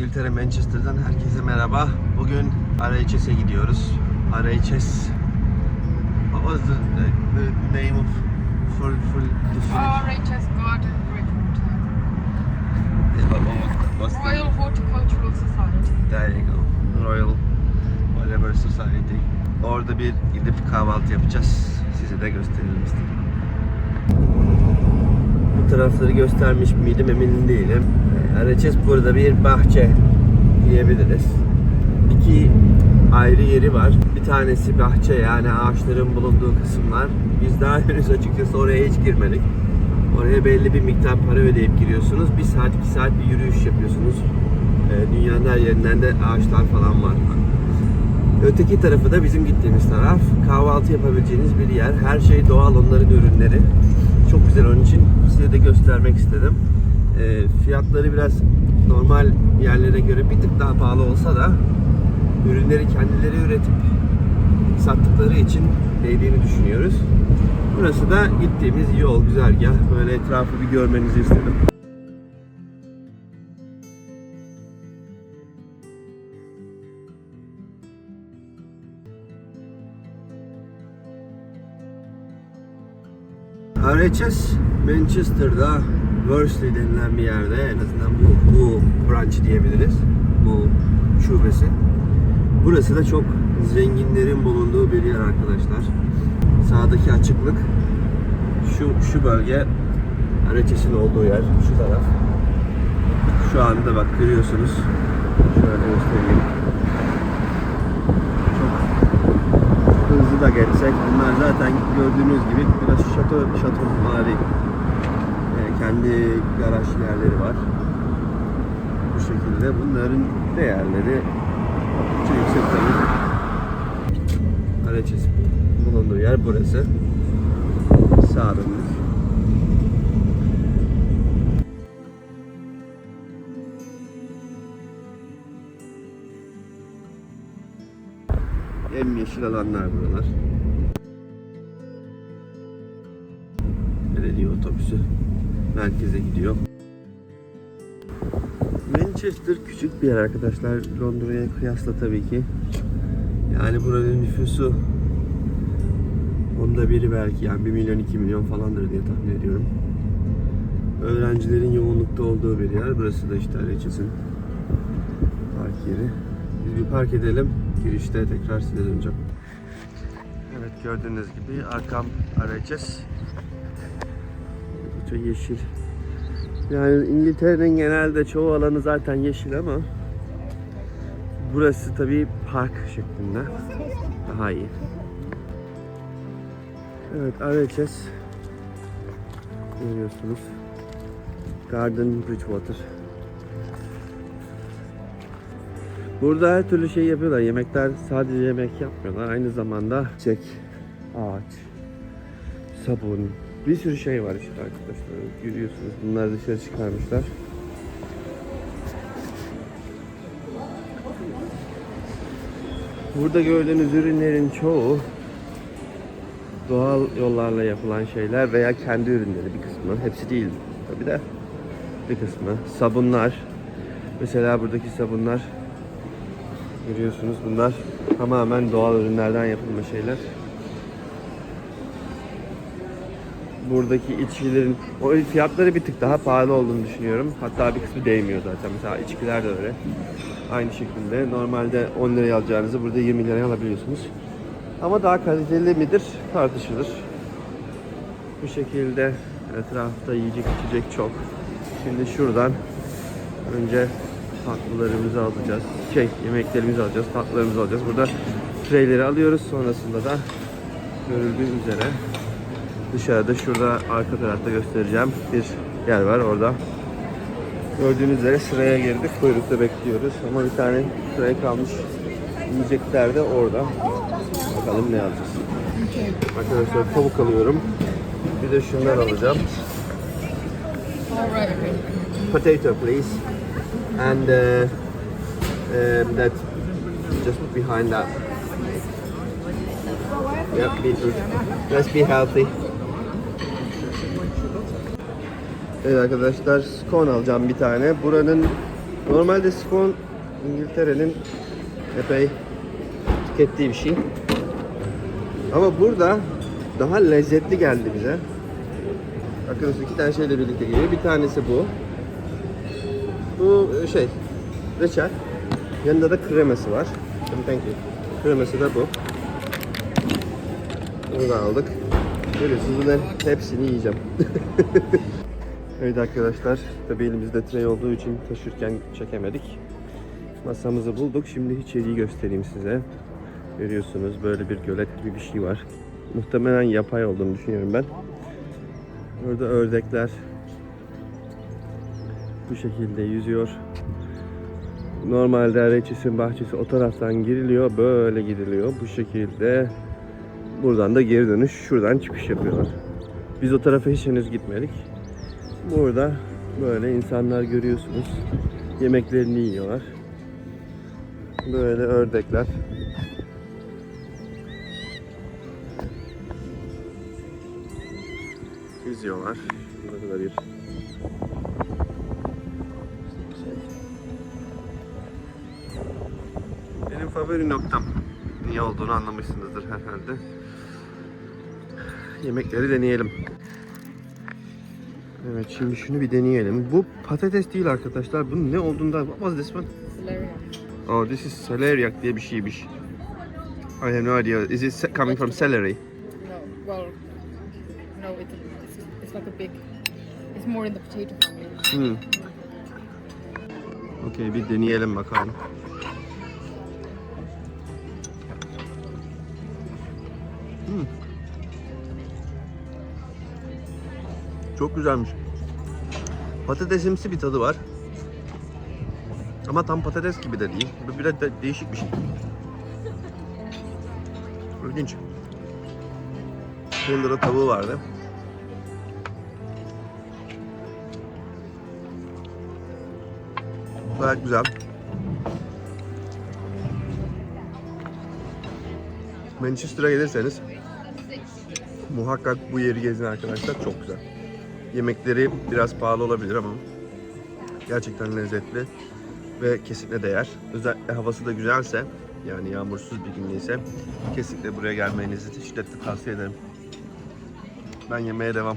İngiltere Manchester'dan herkese merhaba. Bugün RHS'e gidiyoruz. RHS What was the, the, the name of full full definition? RHS Garden Bridgewater. What's the- Royal Horticultural Society. There you go. Royal whatever society. Orada bir gidip kahvaltı yapacağız. Size de gösterelim istedim. Bu tarafları göstermiş miydim emin değilim. RHS burada bir bahçe diyebiliriz. İki ayrı yeri var. Bir tanesi bahçe yani ağaçların bulunduğu kısımlar. Biz daha henüz açıkçası oraya hiç girmedik. Oraya belli bir miktar para ödeyip giriyorsunuz. Bir saat, iki saat bir yürüyüş yapıyorsunuz. Ee, dünyanın her yerinden de ağaçlar falan var. Öteki tarafı da bizim gittiğimiz taraf. Kahvaltı yapabileceğiniz bir yer. Her şey doğal onların ürünleri. Çok güzel onun için size de göstermek istedim. Ee, fiyatları biraz normal yerlere göre bir tık daha pahalı olsa da ürünleri kendileri üretip sattıkları için değdiğini düşünüyoruz. Burası da gittiğimiz yol, güzergah. Böyle etrafı bir görmenizi istedim. RHS Manchester'da Worsley denilen bir yerde en azından bu, bu branch diyebiliriz. Bu şubesi. Burası da çok zenginlerin bulunduğu bir yer arkadaşlar. Sağdaki açıklık şu şu bölge RHS'in olduğu yer şu taraf. Şu anda bak görüyorsunuz. Şöyle göstereyim. Çok hızlı da geçsek bunlar zaten gördüğünüz gibi biraz şato şato mavi e, kendi garaj yerleri var. Bu şekilde bunların değerleri oldukça yüksek tabii. RHS bulunduğu yer burası. Sağdımız. Yemyeşil alanlar buralar. Belediye otobüsü merkeze gidiyor. Manchester küçük bir yer arkadaşlar. Londra'ya kıyasla tabii ki. Yani buranın nüfusu onda biri belki yani 1 milyon 2 milyon falandır diye tahmin ediyorum. Öğrencilerin yoğunlukta olduğu bir yer. Burası da işte RHS'in park yeri. Biz bir park edelim. Girişte tekrar size döneceğim. Evet gördüğünüz gibi arkam RHS. Çok yeşil. Yani İngiltere'nin genelde çoğu alanı zaten yeşil ama burası tabii park şeklinde. Daha iyi. Evet RHS görüyorsunuz. Garden Bridgewater. Burada her türlü şey yapıyorlar. Yemekler sadece yemek yapmıyorlar. Aynı zamanda çiçek, ağaç, sabun, bir sürü şey var işte arkadaşlar. Görüyorsunuz. Bunları dışarı çıkarmışlar. Burada gördüğünüz ürünlerin çoğu doğal yollarla yapılan şeyler veya kendi ürünleri bir kısmı. Hepsi değil tabi de bir kısmı. Sabunlar. Mesela buradaki sabunlar görüyorsunuz bunlar tamamen doğal ürünlerden yapılma şeyler. Buradaki içkilerin o fiyatları bir tık daha pahalı olduğunu düşünüyorum. Hatta bir kısmı değmiyor zaten. Mesela içkiler de öyle. Aynı şekilde normalde 10 liraya alacağınızı burada 20 liraya alabiliyorsunuz. Ama daha kaliteli midir tartışılır. Bu şekilde etrafta yiyecek içecek çok. Şimdi şuradan önce tatlılarımızı alacağız. Şey yemeklerimizi alacağız, tatlılarımızı alacağız. Burada treyleri alıyoruz. Sonrasında da görüldüğü üzere dışarıda şurada arka tarafta göstereceğim bir yer var orada. Gördüğünüz üzere sıraya girdik. Kuyrukta bekliyoruz. Ama bir tane sıraya kalmış yiyecekler de orada. Bakalım ne alacağız. Arkadaşlar tavuk alıyorum. Bir de şundan alacağım. Potato please. And uh, um, that just behind that. Yep, beetroot. Let's be healthy. Evet arkadaşlar scone alacağım bir tane. Buranın Normalde scone İngiltere'nin epey tükettiği bir şey. Ama burada daha lezzetli geldi bize. Bakın iki tane şeyle birlikte geliyor. Bir tanesi bu. Bu e, şey, reçel. Yanında da kreması var. Thank you. Kreması da bu. Bunu da aldık. Görüyorsunuz bunların hepsini yiyeceğim. evet arkadaşlar, tabii elimizde tray olduğu için taşırken çekemedik. Masamızı bulduk. Şimdi içeriği göstereyim size. Görüyorsunuz böyle bir gölet gibi bir şey var. Muhtemelen yapay olduğunu düşünüyorum ben. Burada ördekler bu şekilde yüzüyor. Normalde reçisin bahçesi o taraftan giriliyor, böyle gidiliyor. Bu şekilde buradan da geri dönüş, şuradan çıkış yapıyorlar. Biz o tarafa hiç henüz gitmedik. Burada böyle insanlar görüyorsunuz. Yemeklerini yiyorlar. Böyle ördekler. Yüzüyorlar. Burada da bir Benim favori noktam. Niye olduğunu anlamışsınızdır herhalde. Yemekleri deneyelim. Evet şimdi şunu bir deneyelim. Bu patates değil arkadaşlar. Bunun ne olduğunda what was this one? Celeriac. Oh this is celeriac diye bir şeymiş. I have no idea. Is it coming from celery? No, well, no, it's, it's, it's like a big, it's more in the potato family. Hmm. Okey bir deneyelim bakalım. Çok güzelmiş. Patatesimsi bir tadı var. Ama tam patates gibi de değil. Bu biraz da değişik bir şey. İlginç. Da tavuğu vardı. Gayet güzel. Manchester'a gelirseniz muhakkak bu yeri gezin arkadaşlar. Çok güzel. Yemekleri biraz pahalı olabilir ama gerçekten lezzetli ve kesinlikle değer. Özellikle havası da güzelse yani yağmursuz bir gündeyse kesinlikle buraya gelmenizi şiddetle tavsiye ederim. Ben yemeğe devam.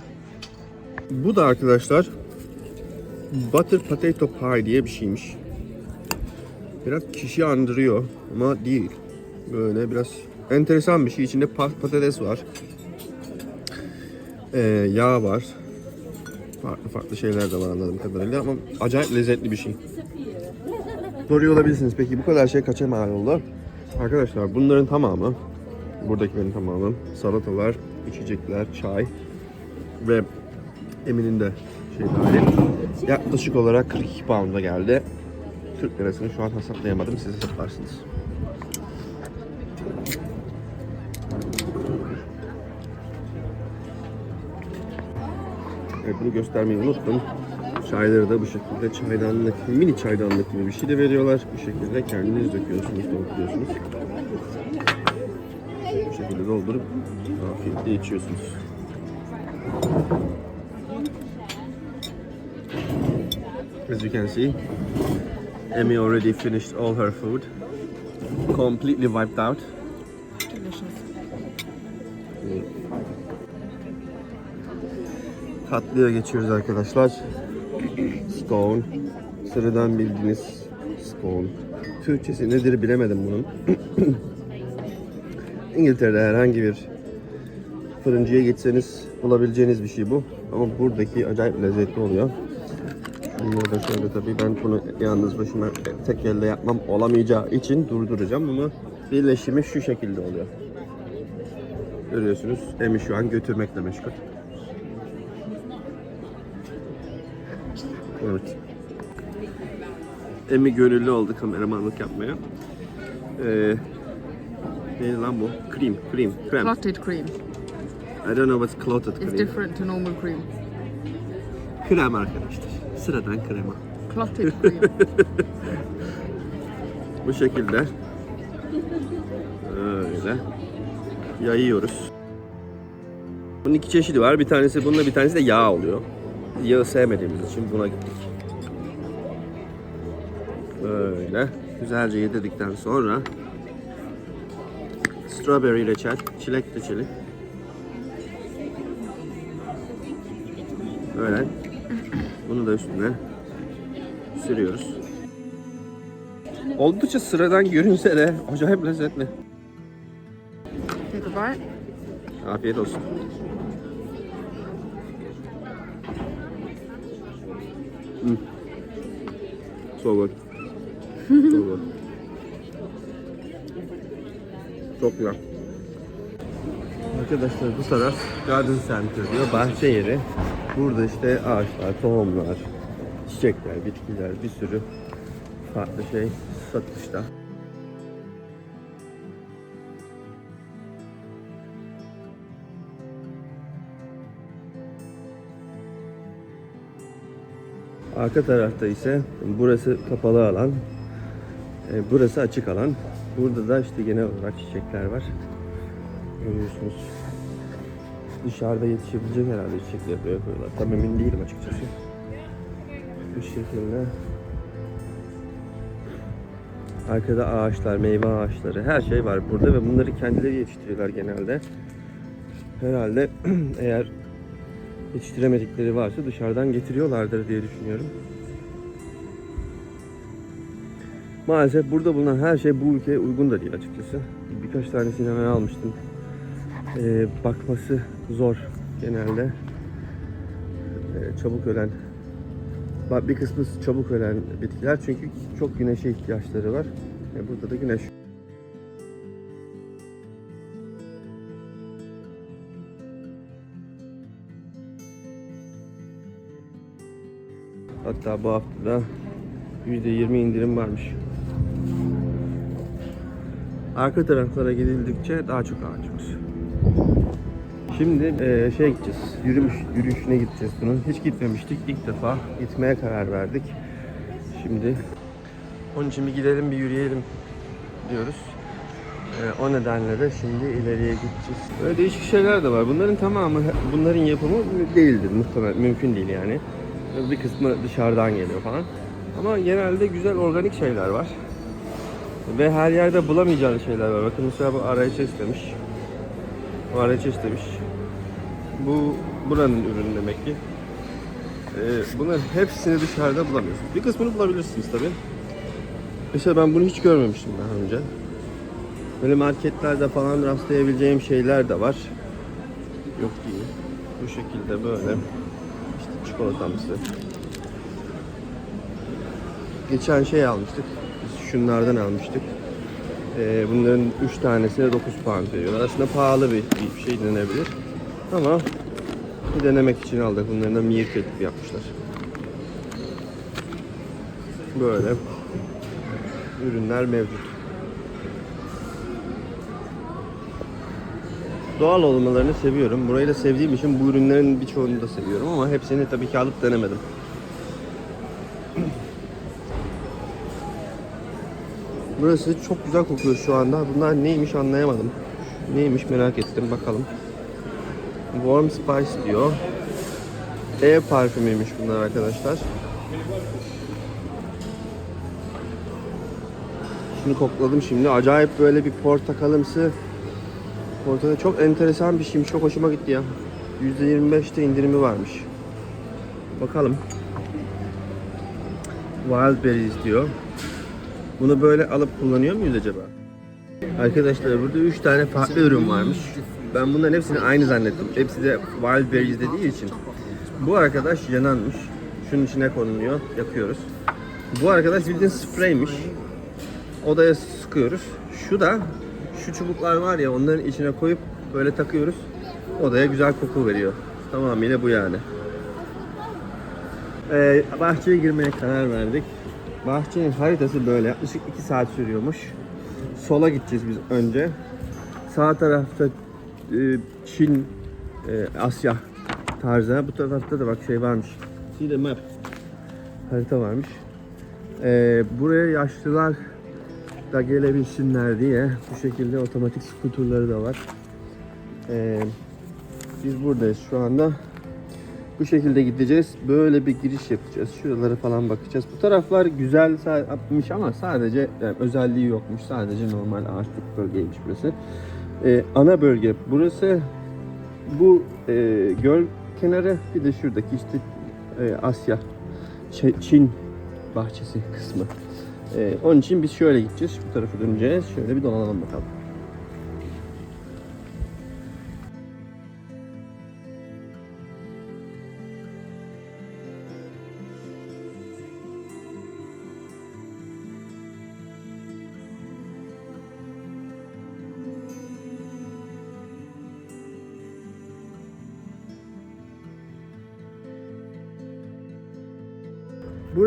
Bu da arkadaşlar Butter Potato Pie diye bir şeymiş. Biraz kişi andırıyor ama değil. Böyle biraz enteresan bir şey. İçinde pa- patates var. Ee, yağ var. Farklı farklı şeyler de var anladığım kadarıyla ama acayip lezzetli bir şey. Soruyor olabilirsiniz peki bu kadar şey kaça mal oldu? Arkadaşlar bunların tamamı buradakilerin tamamı salatalar, içecekler, çay ve Emin'in de şey dahil yaklaşık olarak 42 pound'a geldi. Türk lirasını şu an hesaplayamadım. Siz hesaplarsınız. Bunu göstermeyi unuttum. Çayları da bu şekilde çaydanlık, mini çaydanlık gibi bir şey de veriyorlar. Bu şekilde kendiniz döküyorsunuz, dolduruyorsunuz. Bu şekilde doldurup afiyetle içiyorsunuz. As you can see, Emmy already finished all her food. Completely wiped out. Delicious. Tatlıya geçiyoruz arkadaşlar. Scone. Sıradan bildiğiniz scone. Türkçesi nedir bilemedim bunun. İngiltere'de herhangi bir fırıncıya gitseniz bulabileceğiniz bir şey bu. Ama buradaki acayip lezzetli oluyor. Bunları da şöyle tabii ben bunu yalnız başıma tek elde yapmam olamayacağı için durduracağım ama birleşimi şu şekilde oluyor. Görüyorsunuz Emi şu an götürmekle meşgul. Evet. Emi gönüllü oldu kameramanlık yapmaya. Ee, neydi lan bu? Cream, cream, krem. Clotted cream. I don't know what's clotted It's cream. different to normal cream. Krem arkadaşlar. Sıradan krema. Clotted cream. Bu şekilde. Öyle. Yayıyoruz. Bunun iki çeşidi var. Bir tanesi bununla bir tanesi de yağ oluyor. Yağı sevmediğimiz için buna gittik. Böyle güzelce yedirdikten sonra strawberry reçel, çilek reçeli. Böyle bunu da üstüne sürüyoruz. Oldukça sıradan görünse de acayip lezzetli. Afiyet olsun. Mm. So good. So good. Çok güzel. Arkadaşlar bu taraf Garden Center diyor. Bahçe yeri. Burada işte ağaçlar, tohumlar, çiçekler, bitkiler, bir sürü farklı şey satışta. Arka tarafta ise burası kapalı alan, e, burası açık alan. Burada da işte genel olarak çiçekler var. Görüyorsunuz. Dışarıda yetişebilecek herhalde çiçekler böyle yapıyorlar. Tam emin değilim açıkçası. Bu şekilde. Arkada ağaçlar, meyve ağaçları, her şey var burada ve bunları kendileri yetiştiriyorlar genelde. Herhalde eğer yetiştiremedikleri varsa dışarıdan getiriyorlardır diye düşünüyorum. Maalesef burada bulunan her şey bu ülkeye uygun da değil açıkçası. Birkaç tanesini hemen almıştım. Ee, bakması zor genelde. Ee, çabuk ölen bir kısmı çabuk ölen bitkiler çünkü çok güneşe ihtiyaçları var. Burada da güneş Hatta bu hafta da %20 indirim varmış. Arka taraflara gidildikçe daha çok ağaç var. Şimdi eee şey gideceğiz, yürümüş, yürüyüşüne gideceğiz bunun. Hiç gitmemiştik, ilk defa gitmeye karar verdik. Şimdi onun için bir gidelim, bir yürüyelim diyoruz. Eee, o nedenle de şimdi ileriye gideceğiz. Böyle değişik şeyler de var. Bunların tamamı, bunların yapımı değildir muhtemelen, mümkün değil yani. Bir kısmı dışarıdan geliyor falan. Ama genelde güzel organik şeyler var. Ve her yerde bulamayacağınız şeyler var. Bakın mesela bu RHS demiş. Bu RHS demiş. Bu buranın ürünü demek ki. Ee, bunların hepsini dışarıda bulamıyorsunuz. Bir kısmını bulabilirsiniz tabi. Mesela ben bunu hiç görmemiştim daha önce. Böyle marketlerde falan rastlayabileceğim şeyler de var. Yok değil. Bu şekilde böyle. Çikolatamsı. Geçen şey almıştık. Biz şunlardan almıştık. Ee, bunların 3 tanesine 9 pound veriyorlar. Aslında pahalı bir, bir şey denebilir. Ama bir denemek için aldık. Bunların da meerkat yapmışlar. Böyle ürünler mevcut. Doğal olmalarını seviyorum. Burayı da sevdiğim için bu ürünlerin birçoğunu da seviyorum ama hepsini tabii ki alıp denemedim. Burası çok güzel kokuyor şu anda. Bunlar neymiş anlayamadım. Neymiş merak ettim bakalım. Warm Spice diyor. Ev parfümüymüş bunlar arkadaşlar. Şunu kokladım şimdi. Acayip böyle bir portakalımsı Portakal çok enteresan bir şeymiş. Çok hoşuma gitti ya. %25'te indirimi varmış. Bakalım. Wild diyor. Bunu böyle alıp kullanıyor muyuz acaba? Arkadaşlar burada 3 tane farklı ürün varmış. Ben bunların hepsini aynı zannettim. Hepsi de wild berries dediği için. Bu arkadaş yananmış. Şunun içine konuluyor. Yakıyoruz. Bu arkadaş bildiğin spreymiş. Odaya sıkıyoruz. Şu da şu çubuklar var ya onların içine koyup böyle takıyoruz. Odaya güzel koku veriyor. Tamamıyla bu yani. Ee, bahçeye girmeye karar verdik. Bahçenin haritası böyle. Yaklaşık 2 saat sürüyormuş. Sola gideceğiz biz önce. Sağ tarafta e, Çin, e, Asya tarzı. Bu tarafta da bak şey varmış. See the map. Harita varmış. Ee, buraya yaşlılar da gelebilsinler diye bu şekilde otomatik skuturları da var. Ee, biz buradayız şu anda. Bu şekilde gideceğiz. Böyle bir giriş yapacağız. Şuralara falan bakacağız. Bu taraflar güzel yapmış ama sadece yani özelliği yokmuş. Sadece normal ağaçlık bölgeymiş burası. Ee, ana bölge burası. Bu e, göl kenarı bir de şuradaki işte e, Asya, Ç- Çin bahçesi kısmı. Ee, onun için biz şöyle gideceğiz. Bu tarafa döneceğiz. Şöyle bir dolanalım bakalım.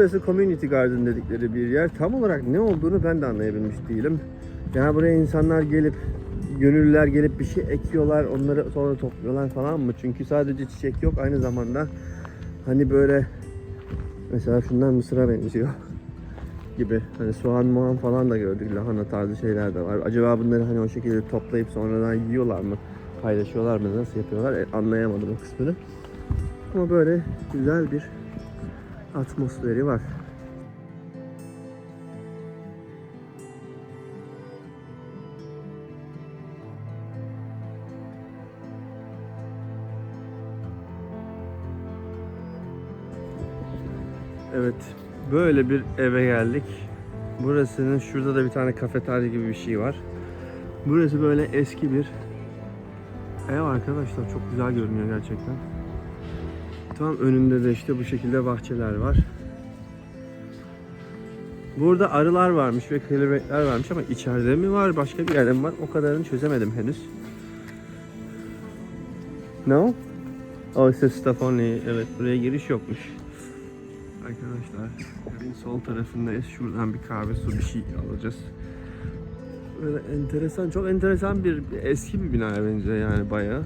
Burası Community Garden dedikleri bir yer. Tam olarak ne olduğunu ben de anlayabilmiş değilim. Yani buraya insanlar gelip, gönüllüler gelip bir şey ekiyorlar, onları sonra topluyorlar falan mı? Çünkü sadece çiçek yok, aynı zamanda hani böyle mesela şundan mısıra benziyor gibi. Hani soğan muğan falan da gördük, lahana tarzı şeyler de var. Acaba bunları hani o şekilde toplayıp sonradan yiyorlar mı? Paylaşıyorlar mı? Nasıl yapıyorlar? E, anlayamadım o kısmını. Ama böyle güzel bir atmosferi var. Evet, böyle bir eve geldik. Burasının şurada da bir tane kafeterya gibi bir şey var. Burası böyle eski bir ev arkadaşlar. Çok güzel görünüyor gerçekten. Tam önünde de işte bu şekilde bahçeler var. Burada arılar varmış ve kelebekler varmış ama içeride mi var başka bir yerde mi var o kadarını çözemedim henüz. No? Oh it's a staff only. Evet buraya giriş yokmuş. Arkadaşlar evin sol tarafındayız. Şuradan bir kahve su bir şey alacağız. Böyle enteresan, çok enteresan bir, eski bir binaya benziyor yani bayağı.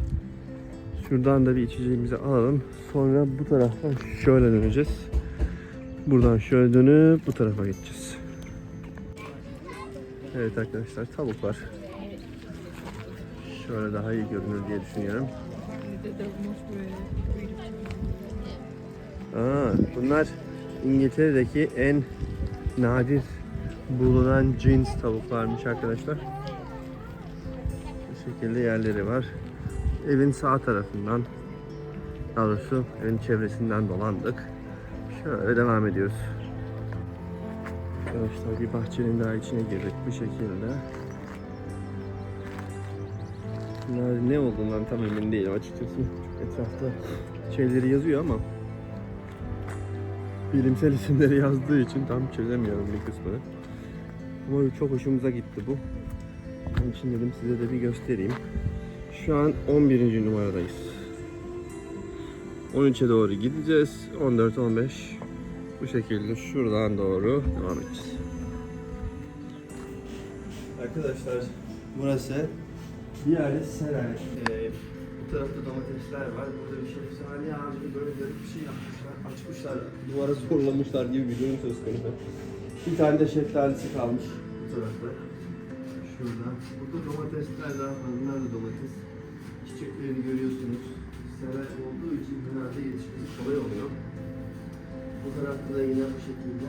Şuradan da bir içeceğimizi alalım. Sonra bu taraftan şöyle döneceğiz. Buradan şöyle dönüp bu tarafa geçeceğiz. Evet arkadaşlar tavuklar. Şöyle daha iyi görünür diye düşünüyorum. Aa, bunlar İngiltere'deki en nadir bulunan cins tavuklarmış arkadaşlar. Bu şekilde yerleri var. Evin sağ tarafından, daha doğrusu evin çevresinden dolandık. Şöyle devam ediyoruz. Arkadaşlar bir bahçenin daha içine girdik bu şekilde. Bunlar ne olduğundan tam emin değilim açıkçası. Etrafta şeyleri yazıyor ama bilimsel isimleri yazdığı için tam çözemiyorum bir kısmını. Ama çok hoşumuza gitti bu. Onun için dedim size de bir göstereyim. Şu an 11. numaradayız. 13'e doğru gideceğiz. 14-15 bu şekilde şuradan doğru devam edeceğiz. Arkadaşlar burası Diğeri Seray. Ee, bu tarafta domatesler var. Burada bir şeftali ağacı böyle garip bir şey yapmışlar. Açmışlar, duvara zorlamışlar gibi bir durum söz konusu. Bir tane de şeftalisi kalmış bu tarafta. Şurada. Burada domatesler daha var. Bunlar da domates. Çiçeklerini görüyorsunuz. Seray olduğu için genelde yetişmesi kolay oluyor. Bu tarafta da yine bu şekilde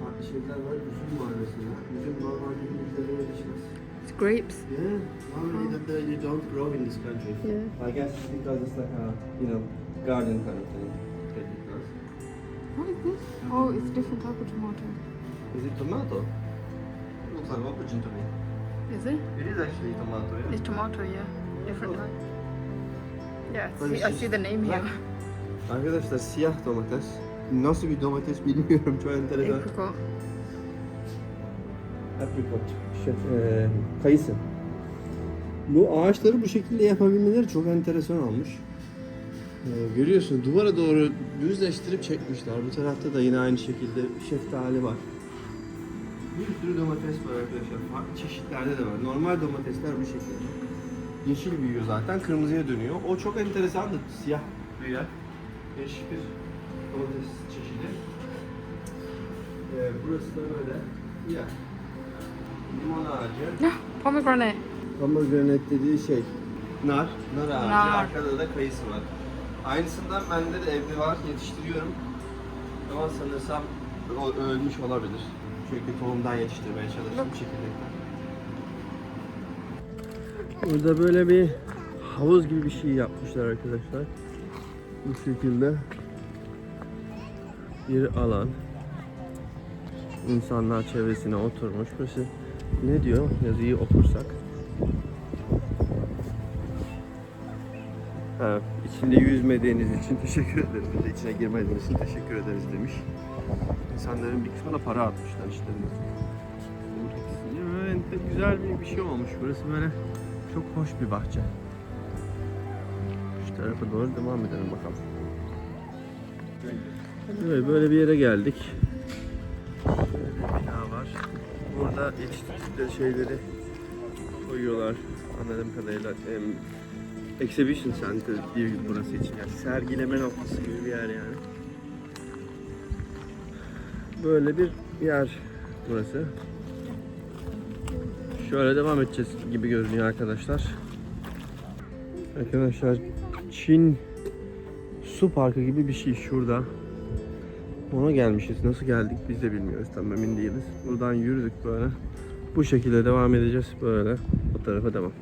farklı şeyler var. Üzüm var mesela. Üzüm normalde İngiltere'de yetişmez. It's grapes. Yeah, normally that they, they don't grow in this country. Yeah. I guess because it's like a you know garden kind of thing. What is this? Oh, it's different type of tomato. Is it tomato? It looks like aubergine to me. Is it? It is actually tomato. Yeah. It's tomato, yeah. Different type. Yeah, see, I just see the name here. Arkadaşlar siyah domates. Nasıl bir domates bilmiyorum. Çok enteresan. Apricot. Apricot. Şey, e, kayısı. Bu ağaçları bu şekilde yapabilmeleri çok enteresan olmuş. E, görüyorsun duvara doğru düzleştirip çekmişler. Bu tarafta da yine aynı şekilde şeftali var. Bir sürü domates var arkadaşlar. Farklı çeşitlerde de var. Normal domatesler bu şekilde. Yeşil büyüyor zaten. Kırmızıya dönüyor. O çok enteresandı. Siyah büyüyen. Değişik bir domates çeşidi. E, burası da böyle. Ya. Limon ağacı. Pomegranate. Pomegranate dediği şey nar. Nar ağacı. Nar. Arkada da kayısı var. Aynısından bende de evde var, yetiştiriyorum. Ama sanırsam o ölmüş olabilir. Çünkü tohumdan yetiştirmeye çalıştım çekirdekten. Burada böyle bir havuz gibi bir şey yapmışlar arkadaşlar. Bu şekilde bir alan. İnsanlar çevresine oturmuş. Burası ne diyor yazıyı okursak. Ha, içinde yüzmediğiniz için teşekkür ederiz. Bir de içine girmediğiniz için teşekkür ederiz demiş. İnsanların bir kısmına para atmışlar işte. Güzel bir, bir şey olmuş. Burası böyle çok hoş bir bahçe. Şu tarafa doğru devam edelim bakalım. Evet, böyle bir yere geldik. Bir bina var. Burada yetiştirdikleri şeyleri koyuyorlar. Anladığım kadarıyla em, Exhibition Center diye burası için. Yani sergileme noktası gibi bir yer yani. Böyle bir yer burası. Şöyle devam edeceğiz gibi görünüyor arkadaşlar. Arkadaşlar Çin su parkı gibi bir şey şurada. Ona gelmişiz. Nasıl geldik biz de bilmiyoruz. Tam emin değiliz. Buradan yürüdük böyle. Bu şekilde devam edeceğiz böyle. O tarafa devam.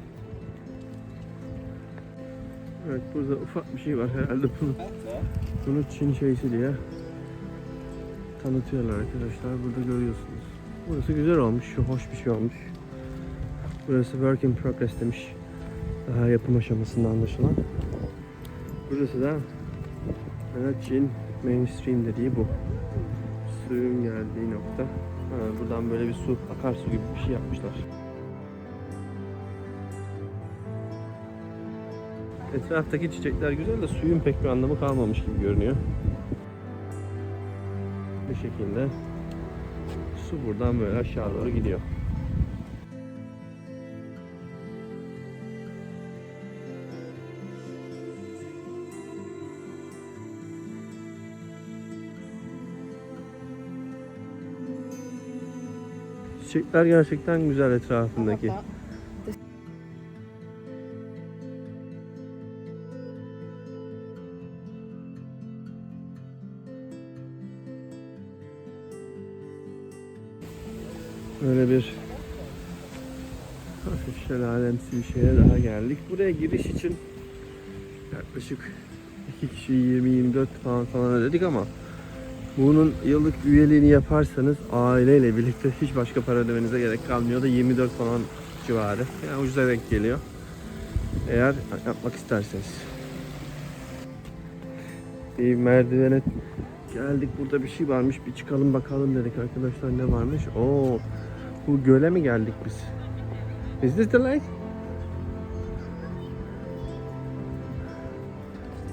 Evet burada ufak bir şey var herhalde bunu. Bunu Çin şeysi diye tanıtıyorlar arkadaşlar. Burada görüyorsunuz. Burası güzel olmuş. Hoş bir şey olmuş. Burası work in progress demiş. Daha yapım aşamasında anlaşılan. Burası da Çin mainstream dediği bu. Suyun geldiği nokta. Ha, buradan böyle bir su, akarsu gibi bir şey yapmışlar. Etraftaki çiçekler güzel de suyun pek bir anlamı kalmamış gibi görünüyor. Bu şekilde su buradan böyle aşağı doğru gidiyor. Çiçekler gerçekten güzel etrafındaki. Böyle bir hafif şelalemsi bir şeye daha geldik. Buraya giriş için yaklaşık iki kişi 20-24 falan falan ödedik ama bunun yıllık üyeliğini yaparsanız aileyle birlikte hiç başka para ödemenize gerek kalmıyor da 24 falan civarı. Yani ucuza denk geliyor. Eğer yapmak isterseniz. Bir merdivene geldik. Burada bir şey varmış. Bir çıkalım bakalım dedik arkadaşlar ne varmış. Oo, bu göle mi geldik biz? Is this the lake?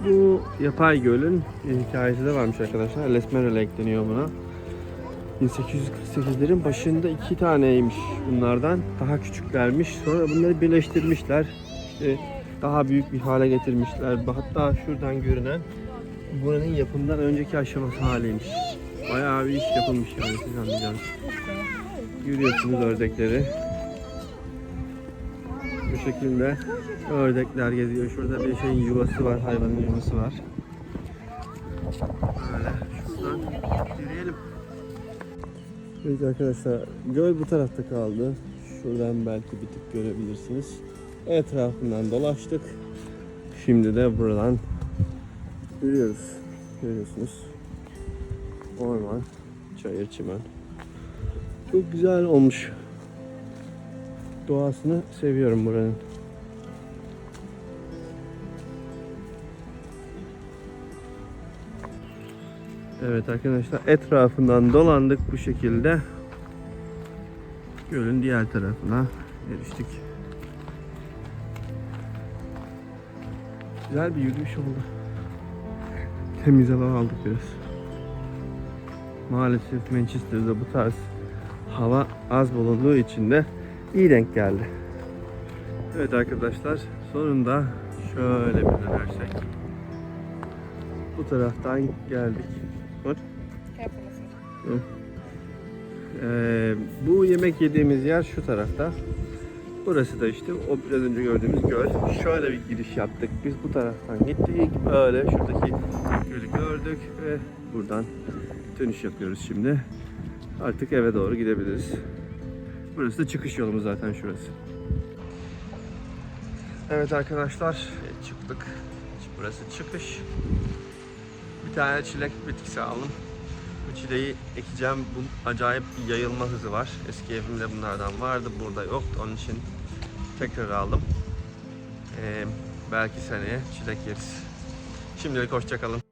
Bu yapay gölün bir hikayesi de varmış arkadaşlar. Lesmere Lake deniyor buna. 1848'lerin başında iki taneymiş bunlardan. Daha küçüklermiş. Sonra bunları birleştirmişler. İşte daha büyük bir hale getirmişler. Hatta şuradan görünen buranın yapımdan önceki aşaması haliymiş. Bayağı bir iş yapılmış yani siz anlayacaksınız. Görüyorsunuz ördekleri. Şekilde ördekler geziyor. Şurada bir şeyin yuvası var, hayvanın yuvası var. Böyle şuradan yürüyelim. Evet arkadaşlar, göl bu tarafta kaldı. Şuradan belki bir tık görebilirsiniz. Etrafından dolaştık. Şimdi de buradan yürüyoruz. Görüyorsunuz. Orman, çayır, çimen. Çok güzel olmuş. Doğasını seviyorum buranın. Evet arkadaşlar etrafından dolandık bu şekilde. Gölün diğer tarafına eriştik. Güzel bir yürüyüş oldu. Temiz hava aldık biraz. Maalesef Manchester'da bu tarz hava az bulunduğu için de iyi denk geldi. Evet arkadaşlar sonunda şöyle bir dönersek. Bu taraftan geldik. Listen. Ee, bu yemek yediğimiz yer şu tarafta. Burası da işte o biraz önce gördüğümüz göl. Şöyle bir giriş yaptık. Biz bu taraftan gittik. Böyle şuradaki gölü gördük ve buradan dönüş yapıyoruz şimdi. Artık eve doğru gidebiliriz. Burası da çıkış yolumuz zaten şurası. Evet arkadaşlar çıktık. Burası çıkış. Bir tane çilek bitkisi aldım. Bu çileği ekeceğim. Bu acayip bir yayılma hızı var. Eski evimde bunlardan vardı. Burada yoktu. Onun için tekrar aldım. Ee, belki seneye çilek yeriz. Şimdilik hoşçakalın.